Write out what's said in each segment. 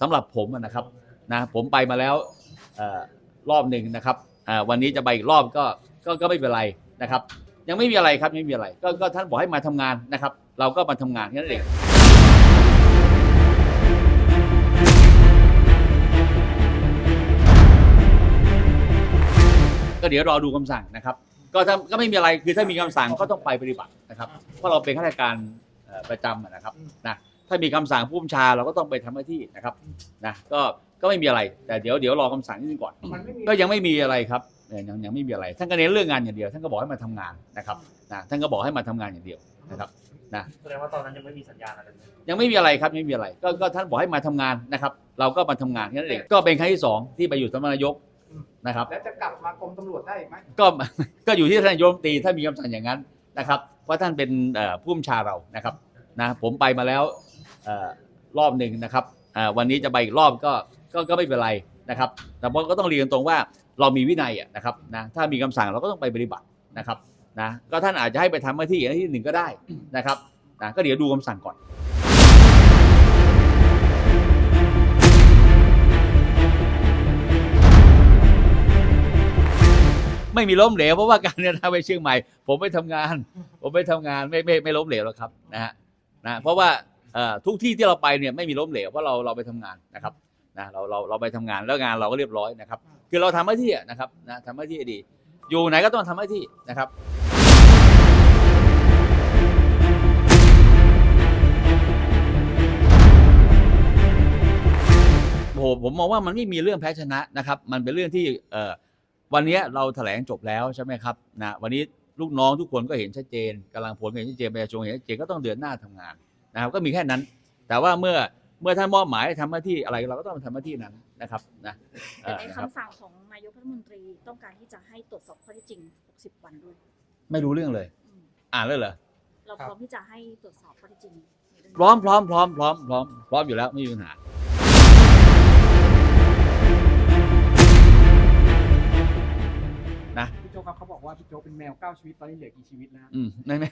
สำหรับผมนะครับนะผมไปมาแล้วอรอบหนึ่งนะครับวันนี้จะไปอีกรอบก็ก็ก็ไม่เป็นไรนะครับ ยังไม่มีอะไรครับไม่มีอะไรก็ก็ท่านบอกให้มาทำงานนะครับ เราก็มาทำงานแค่นั้นเองก็เดี๋ยวรอดูคำสั่งนะครับ ก็ถ้าก็ไม่มีอะไรคือถ้ามีคำสั่งก็ต้องไปปฏิบัตินะครับ เพราะเราเป็นข้าราชการประจำนะครับนะ ถ้ามีคำสั่งผู้บัญชาเราก็ต้องไปทำหน้าที่นะครับนะก็ก็ไม่มีอะไร แต่เดี๋ยวเดี๋ยวรอคำสั่งนิดนึงก่อนมันไม่มีก็ยังไม่มีอะไรครับเอ่อยังยังไม่มีอะไร ท่านก็เน้นเรื่องงานอย่างเดียว ท่านก็บอกให้มาทำงานนะครับนะท่านก็บอกให้มาทำงานอย่างเดียวนะครับแสดงว่าตอนนั้นยังไม่มีสัญญาณอะไรเลยยังไม่มีอะไรครับยังไม่มีอะไร ก็ก็ท่านบอกให้มาทำงานนะครับ เราก็มาทำงานแค่นั้นเองก็เป็นครั้งที่สองที่ไปอยู่สำนักนายกนะครับ แล้วจะกลับมากรมตำรวจได้อีกไหมก็ก็อยู่ที่ท่านนายกรัฐมนตรีถ้ามีคำสั่งอย่างนั้นนะครับว่าท่านเป็นเอ่อผู้บัญชาเรานะครับนะผมไปมาแล้วเอ่อ รอบหนึ่งนะครับวันนี้จะไปอีกรอบก็ก็ก็ไม่เป็นไรนะครับ แต่ว่าก็ต้องเรียนตรงว่าเรามีวินัยนะครับนะถ้ามีคำสั่งเราก็ต้องไปปฏิบัตินะครับนะก็ท่านอาจจะให้ไปทำหน้าที่อีกหน้าที่หนึ่งก็ได้นะครับนะก็เดี๋ยวดูคำสั่งก่อนไม่มีล้มเหลวเพราะว่าการเดินทางไปเชียงใหม่ ผมไปทำงาน ผมไปทำงานไม่ไม่ไม่ล้มเหลวหรอกครับนะฮะนะเพราะว่า ทุกที่ที่เราไปเนี่ยไม่มีล้มเหลวเพราะเราเราไปทำงานนะครับนะเราเราเราไปทำงานแล้วงานเราก็เรียบร้อยนะครับ คือเราทำหน้าที่นะครับนะทำหน้าที่ดี อยู่ไหนก็ต้องทำหน้าที่นะครับโหผมมองว่ามันไม่มีเรื่องแพ้ชนะนะครับ มันเป็นเรื่องที่เอ่อวันนี้เราแถลงจบแล้วใช่ไหมครับนะวันนี้ลูกน้องทุกคนก็เห็นชัดเจนกำลังผลก็เห็นชัดเจนประชาชนเห็นชัดเจนก็ต้องเดินหน้าทำงาน นะครับก็มีแค่นั้น แต่ว่าเมื่อเมื่อท่านมอบหมายให้ทำหน้าที่อะไรเราก็ต้องทำหน้าที่นั้นนะครับนะเอ่แต่อในนะครับ คำสั่งของนายกรัฐมนตรีต้องการที่จะให้ตรวจสอบข้อเท็จจริง 60 วันด้วยไม่รู้เรื่องเลย อืมอ่านเลยเหรอเราพร้อมที่จะให้ตรวจสอบข้อเท็จจริงในเงนี้ พร้อมพร้อมพร้อมพร้อมพร้อมพร้อมอยู่แล้วไม่มีปัญหา ครับเขาบอกว่าพี่โจ๊กเป็นแมวเก้าชีวิตตอนนี้เหลือกี่ชีวิตแล้วอืมไม่ไม่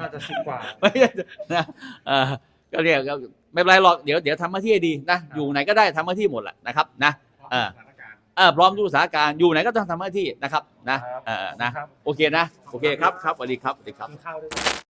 น่าจะสิบกว่าไม่ใช่นะเออก็เรียกก็ไม่เป็นไรหรอกเดี๋ยวเดี๋ยวทำหน้าที่ให้ดีนะอยู่ไหนก็ได้ทำหน้าที่หมดแหละนะครับ นะเออสถานการณ์เออพร้อมทุกสถานการณ์อยู่ไหนก็ต้องทำหน้าที่นะครับ นะครับเออนะครับโอเคนะ โอเคครับครับสวัสดีครับสวัสดีครับกินข้าวด้วย